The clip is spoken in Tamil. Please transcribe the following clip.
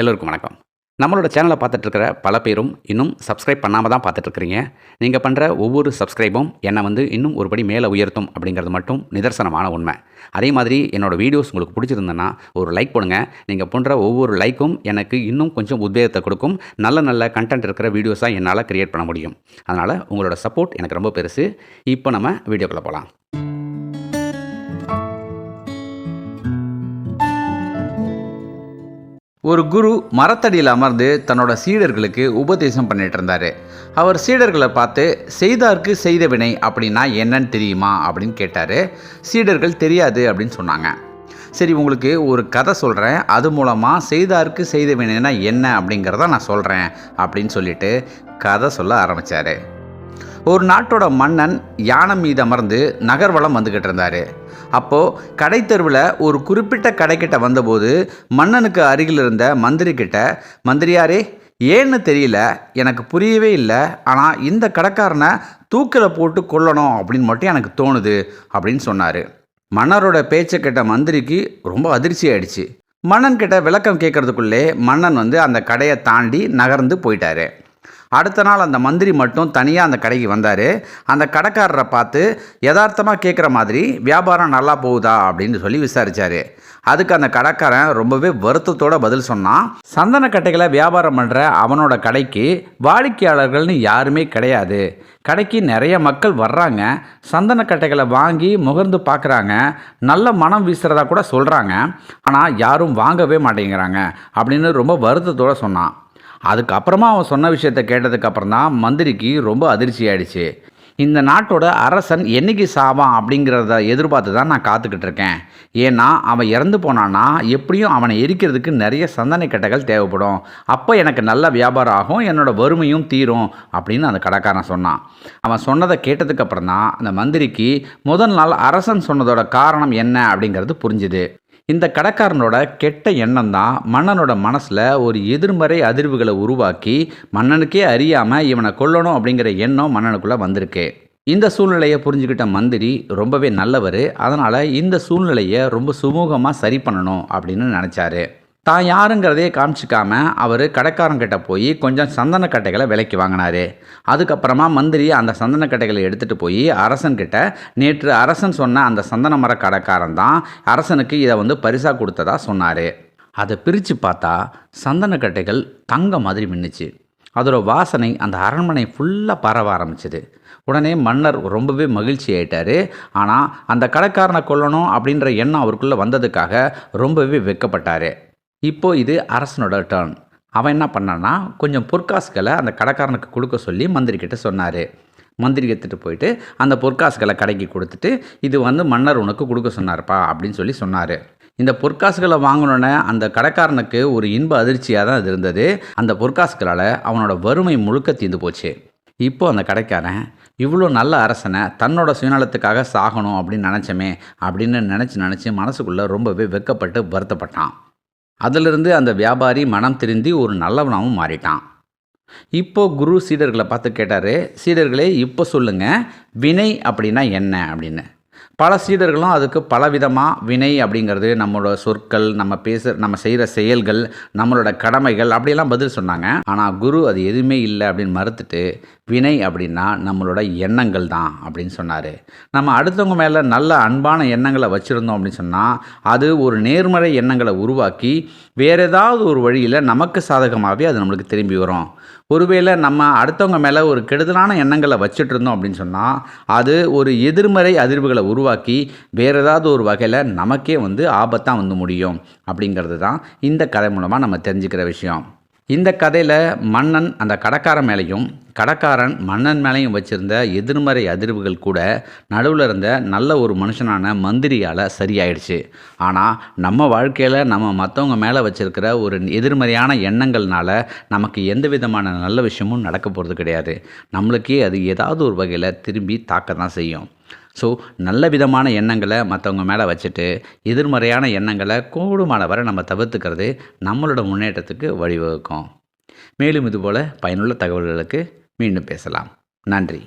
எல்லோருக்கும் வணக்கம். நம்மளோட சேனலை பார்த்துட்ருக்கிற பல பேரும் இன்னும் சப்ஸ்கிரைப் பண்ணாமல் தான் பார்த்துட்ருக்கிறீங்க. நீங்கள் பண்ணுற ஒவ்வொரு சப்ஸ்கிரைபும் என்னை வந்து இன்னும் ஒரு படி மேலே உயர்த்தும் அப்படிங்கிறது மட்டும் நிதர்சனமான உண்மை. அதே மாதிரி என்னோடய வீடியோஸ் உங்களுக்கு பிடிச்சிருந்ததுன்னா ஒரு லைக் போடுங்கள் நீங்கள் பண்ணுற ஒவ்வொரு லைக்கும் எனக்கு இன்னும் கொஞ்சம் உத்வேகத்தை கொடுக்கும். நல்ல நல்ல கண்டென்ட் இருக்கிற வீடியோஸாக என்னால் க்ரியேட் பண்ண முடியும். அதனால் உங்களோட சப்போர்ட் எனக்கு ரொம்ப பெருசு. இப்போ நம்ம வீடியோக்குள்ளே போகலாம். ஒரு குரு மரத்தடியில் அமர்ந்து தன்னோட சீடர்களுக்கு உபதேசம் பண்ணிட்டு இருந்தார். அவர் சீடர்களை பார்த்து செய்தார்க்கு செய்த வினை அப்படின்னா என்னன்னு தெரியுமா? அப்படின்னு கேட்டார். சீடர்கள் தெரியாது அப்படின்னு சொன்னாங்க. சரி உங்களுக்கு ஒரு கதை சொல்கிறேன் அது மூலமாக செய்தார்க்கு செய்த வினைனா என்ன? அப்படிங்கிறத நான் சொல்கிறேன் அப்படின்னு சொல்லிட்டு கதை சொல்ல ஆரம்பித்தார் ஒரு நாட்டோட மன்னன் யானை மீது அமர்ந்து நகர்வலம் வந்துக்கிட்டு இருந்தார். அப்போது கடை தெருவில் ஒரு குறிப்பிட்ட கடைக்கிட்ட வந்தபோது மன்னனுக்கு அருகில் இருந்த மந்திரி கிட்ட மந்திரியாரே ஏன்னு தெரியல எனக்கு புரியவே இல்லை. ஆனால் இந்த கடைக்காரனை தூக்கில் போட்டு கொல்லணும் அப்படின்னு மட்டும் எனக்கு தோணுது அப்படின்னு சொன்னார். மன்னரோட பேச்சை கேட்ட மந்திரிக்கு ரொம்ப அதிர்ச்சி ஆயிடுச்சு. மன்னன் கிட்ட விளக்கம் கேட்கறதுக்குள்ளே மன்னன் வந்து அந்த கடையை தாண்டி நகர்ந்து போயிட்டாரு. அடுத்த நாள் அந்த மந்திரி மட்டும் தனியாக அந்த கடைக்கு வந்தார். அந்த கடைக்காரரை பார்த்து யதார்த்தமாக கேட்குற மாதிரி வியாபாரம் நல்லா போகுதா? அப்படின்னு சொல்லி விசாரித்தார் அதுக்கு அந்த கடைக்காரன் ரொம்பவே வருத்தத்தோட பதில் சொன்னான். சந்தன கட்டைகளை வியாபாரம் பண்ணுற அவனோட கடைக்கு வாடிக்கையாளர்கள்னு யாருமே கிடையாது. கடைக்கு நிறைய மக்கள் வர்றாங்க. சந்தன கட்டைகளை வாங்கி முகர்ந்து பார்க்குறாங்க நல்ல மனம் வீசுகிறதா கூட சொல்கிறாங்க ஆனால் யாரும் வாங்கவே மாட்டேங்கிறாங்க. அப்படின்னு ரொம்ப வருத்தத்தோட சொன்னான். அதுக்கப்புறமா அவன் சொன்ன விஷயத்த கேட்டதுக்கப்புறம் தான் மந்திரிக்கு ரொம்ப அதிர்ச்சி ஆயிடுச்சு. இந்த நாட்டோட அரசன் என்னைக்கு சாவான் அப்படிங்கிறத எதிர்பார்த்து தான் நான் காத்துக்கிட்டு இருக்கேன். ஏன்னா அவன் இறந்து போனான்னா எப்படியும் அவனை எரிக்கிறதுக்கு நிறைய சந்தனை கட்டைகள் தேவைப்படும். அப்போ எனக்கு நல்ல வியாபாரம் ஆகும் என்னோட வறுமையும் தீரும் அப்படின்னு அந்த கடைக்காரன் சொன்னான். அவன் சொன்னதை கேட்டதுக்கப்புறம் தான் அந்த மந்திரிக்கு முதல் நாள் அரசன் சொன்னதோட காரணம் என்ன அப்படிங்கிறது புரிஞ்சுது. இந்த கடைக்காரனோட கெட்ட எண்ணம் தான் மன்னனோட மனசில் ஒரு எதிர்மறை அதிர்வுகளை உருவாக்கி மன்னனுக்கே அறியாமல் இவனை கொல்லணும் அப்படிங்கிற எண்ணம் மன்னனுக்குள்ளே வந்திருக்கு. இந்த சூழ்நிலையை புரிஞ்சுக்கிட்ட மந்திரி ரொம்பவே நல்லவர். அதனால் இந்த சூழ்நிலையை ரொம்ப சுமூகமாக சரி பண்ணணும் அப்படின்னு நினச்சாரு. தான் யாருங்கிறதையே காமிச்சிக்காமல் அவர் கடைக்காரங்கிட்ட போய் கொஞ்சம் சந்தனக்கட்டைகளை விலைக்கு வாங்கினார். அதுக்கப்புறமா மந்திரி அந்த சந்தனக்கட்டைகளை எடுத்துகிட்டு போய் அரசன்கிட்ட நேற்று அரசன் சொன்ன அந்த சந்தன மர கடைக்காரன் தான் அரசனுக்கு இதை வந்து பரிசாக கொடுத்ததா? சொன்னார். அதை பிரித்து பார்த்தா சந்தனக்கட்டைகள் தங்க மாதிரி மின்னுச்சு. அதோட வாசனை அந்த அரண்மனை ஃபுல்லாக பரவ ஆரம்பிச்சது. உடனே மன்னர் ரொம்பவே மகிழ்ச்சி ஆயிட்டாரு. ஆனால் அந்த கடைக்காரனை கொல்லணும் அப்படின்ற எண்ணம் அவருக்குள்ளே வந்ததுக்காக ரொம்பவே வெக்கப்பட்டார். இப்போ இது அரசனோட டேர்ன் அவன் என்ன பண்ணான்னா கொஞ்சம் பொற்காசுகளை அந்த கடைக்காரனுக்கு கொடுக்க சொல்லி மந்திரி கிட்ட சொன்னார். மந்திரி எடுத்துகிட்டு போயிட்டு அந்த பொற்காசுகளை கடைக்கு கொடுத்துட்டு இது வந்து மன்னர் உனக்கு கொடுக்க சொன்னார்ப்பா அப்படின்னு சொல்லி சொன்னார். இந்த பொற்காசுகளை வாங்கினோடனே அந்த கடைக்காரனுக்கு ஒரு இன்ப அதிர்ச்சியாக தான் அது இருந்தது. அந்த பொற்காசுகளால் அவனோட வறுமை முழுக்க தீர்ந்து போச்சு. இப்போ அந்த கடைக்காரன் இவ்வளோ நல்ல அரசனை தன்னோட சுயநலத்துக்காக சாகணும் அப்படின்னு நினச்சமே அப்படின்னு நினச்சி நினச்சி மனசுக்குள்ளே ரொம்பவே வெக்கப்பட்டு வருத்தப்பட்டான். அதிலிருந்து அந்த வியாபாரி மனம் திருந்தி ஒரு நல்லவனாகவும் மாறிட்டான். இப்போ குரு சீடர்களை பார்த்து கேட்டார் சீடர்களே இப்போ சொல்லுங்கள் வினை அப்படின்னா என்ன? அப்படின்னு. பல சீடர்களும் அதுக்கு பலவிதமாக வினை அப்படிங்கிறது நம்மளோட சொற்கள் நம்ம பேச நம்ம செய்கிற செயல்கள் நம்மளோட கடமைகள் அப்படியெல்லாம் பதில் சொன்னாங்க. ஆனால் குரு அது எதுவுமே இல்லை அப்படின்னு மறுத்துட்டு வினை அப்படின்னா நம்மளோட எண்ணங்கள் தான் அப்படின்னு சொன்னார். நம்ம அடுத்தவங்க மேலே நல்ல அன்பான எண்ணங்களை வச்சுருந்தோம் அப்படின்னு சொன்னால் அது ஒரு நேர்மறை எண்ணங்களை உருவாக்கி வேறு ஏதாவது ஒரு வழியில் நமக்கு சாதகமாகவே அது நம்மளுக்கு திரும்பி வரும். ஒருவேளை நம்ம அடுத்தவங்க மேலே ஒரு கெடுதலான எண்ணங்களை வச்சுட்டு இருந்தோம் அப்படின்னு சொன்னால் அது ஒரு எதிர்மறை அதிர்வுகளை உருவாக்கி வேறு ஏதாவது ஒரு வகையில் நமக்கே வந்து ஆபத்தாக வந்து முடியும் அப்படிங்கிறது தான் இந்த கதை மூலமாக நம்ம தெரிஞ்சுக்கிற விஷயம். இந்த கதையில் மன்னன் அந்த கடைக்காரன் மேலேயும் கடைக்காரன் மன்னன் மேலேயும் வச்சுருந்த எதிர்மறை அதிர்வுகள் கூட நடுவில் இருந்த நல்ல ஒரு மனுஷனான மந்திரியால் சரியாயிடுச்சு. ஆனால் நம்ம வாழ்க்கையில் நம்ம மற்றவங்க மேலே வச்சுருக்கிற ஒரு எதிர்மறையான எண்ணங்கள்னால நமக்கு எந்த விதமான நல்ல விஷயமும் நடக்க போகிறது கிடையாது. நம்மளுக்கே அது ஏதாவது ஒரு வகையில் திரும்பி தாக்க தான் செய்யும். ஸோ நல்ல விதமான எண்ணங்களை மற்றவங்க மேலே வச்சுட்டு எதிர்மறையான எண்ணங்களை கூடுமான வரை நம்ம தவிர்த்துக்கிறது நம்மளோட முன்னேற்றத்துக்கு வழிவகுக்கும். மேலும் இதுபோல் பயனுள்ள தகவல்களுக்கு மீண்டும் பேசலாம். நன்றி.